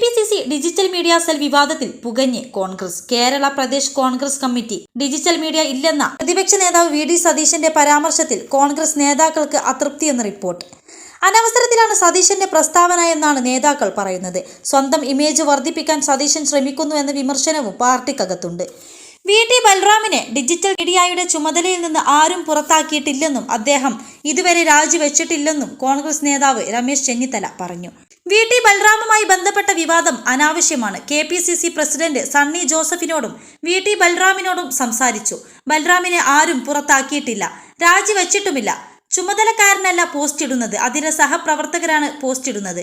P C C digital media cell വിവാദത്തിൽ പുകഞ്ഞ് Congress. Kerala Pradesh Congress committee. Digital media ഇല്ലെന്ന പ്രതിപക്ഷ നേതാവ് V D സതീശന്റെ പരാമർശത്തിൽ കോൺഗ്രസ് നേതാക്കൾക്ക് അതൃപ്തി എന്ന റിപ്പോർട്ട്. അനവസരത്തിലാണ് സതീശന്റെ പ്രസ്താവന എന്നാണ് നേതാക്കൾ പറയുന്നത്. സ്വന്തം ഇമേജ് വർദ്ധിപ്പിക്കാൻ സതീശൻ ശ്രമിക്കുന്നു എന്ന വിമർശനവും പാർട്ടിക്കകത്തുണ്ട്. വി ടി ബൽറാമിനെ ഡിജിറ്റൽ മീഡിയയുടെ ചുമതലയിൽ നിന്ന് ആരും പുറത്താക്കിയിട്ടില്ലെന്നും അദ്ദേഹം ഇതുവരെ രാജിവെച്ചിട്ടില്ലെന്നും കോൺഗ്രസ് നേതാവ് രമേശ് ചെന്നിത്തല പറഞ്ഞു. വി ടി ബൽറാമുമായി ബന്ധപ്പെട്ട വിവാദം അനാവശ്യമാണ്. K P C C president Sunny ജോസഫിനോടും V T ബൽറാമിനോടും സംസാരിച്ചു. ബൽറാമിനെ ആരും പുറത്താക്കിയിട്ടില്ല. രാജിവെച്ചിട്ടുമില്ല. ചുമതലക്കാരനല്ല പോസ്റ്റ് ഇടുന്നത് അതിലെ സഹപ്രവർത്തകരാണ് പോസ്റ്റ് ഇടുന്നത്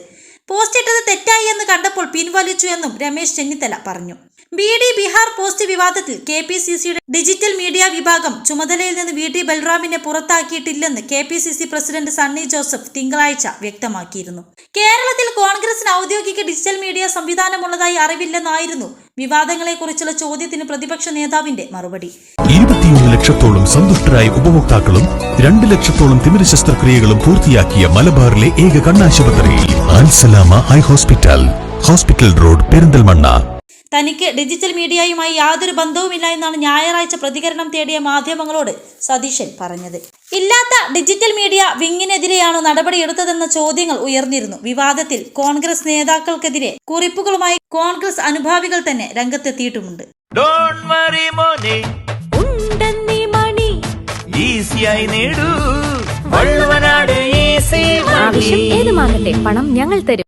പോസ്റ്റ് ഇട്ടത് തെറ്റായി എന്ന് കണ്ടപ്പോൾ പിൻവലിച്ചു എന്നും രമേശ് ചെന്നിത്തല പറഞ്ഞു. ബി ഡി ബിഹാർ പോസ്റ്റ് വിവാദത്തിൽ കെ പി സി സിയുടെ ഡിജിറ്റൽ മീഡിയ വിഭാഗം ചുമതലയിൽ നിന്ന് വി ഡി ബൽറാമിനെ പുറത്താക്കിയിട്ടില്ലെന്ന് K P C C president Sunny Joseph തിങ്കളാഴ്ച വ്യക്തമാക്കിയിരുന്നു. കേരളത്തിൽ കോൺഗ്രസിന് ഔദ്യോഗിക ഡിജിറ്റൽ മീഡിയ സംവിധാനമുള്ളതായി അറിവില്ലെന്നായിരുന്നു വിവാദങ്ങളെക്കുറിച്ചുള്ള ചോദ്യത്തിന് പ്രതിപക്ഷ നേതാവിന്റെ മറുപടി. ഇരുപത്തിയൊന്ന് ലക്ഷത്തോളം സന്തുഷ്ടരായ ഉപഭോക്താക്കളും രണ്ട് ലക്ഷത്തോളം തിമിര ശസ്ത്രക്രിയകളും പൂർത്തിയാക്കിയ മലബാറിലെ ഏക കണ്ണാശുപത്രി eye hospital. Hospital road Perinthalmanna. തനിക്ക് ഡിജിറ്റൽ മീഡിയയുമായി യാതൊരു ബന്ധവുമില്ല എന്നാണ് ഞായറാഴ്ച പ്രതികരണം തേടിയ മാധ്യമങ്ങളോട് സതീശൻ പറഞ്ഞത്. ഇല്ലാത്ത ഡിജിറ്റൽ മീഡിയ വിങ്ങിനെതിരെയാണോ നടപടിയെടുത്തതെന്ന ചോദ്യങ്ങൾ ഉയർന്നിരുന്നു. വിവാദത്തിൽ കോൺഗ്രസ് നേതാക്കൾക്കെതിരെ കുറിപ്പുകളുമായി കോൺഗ്രസ് അനുഭാവികൾ തന്നെ രംഗത്തെത്തിയിട്ടുമുണ്ട്. ഏത് വറി മോനെ. ഉണ്ടെന്നീ മണി. ഈസിയായി നേടൂ. വള്ളുവനാട് ഈസി ആവശ്യം ഏതുമാകട്ടെ പണം ഞങ്ങൾ തരും.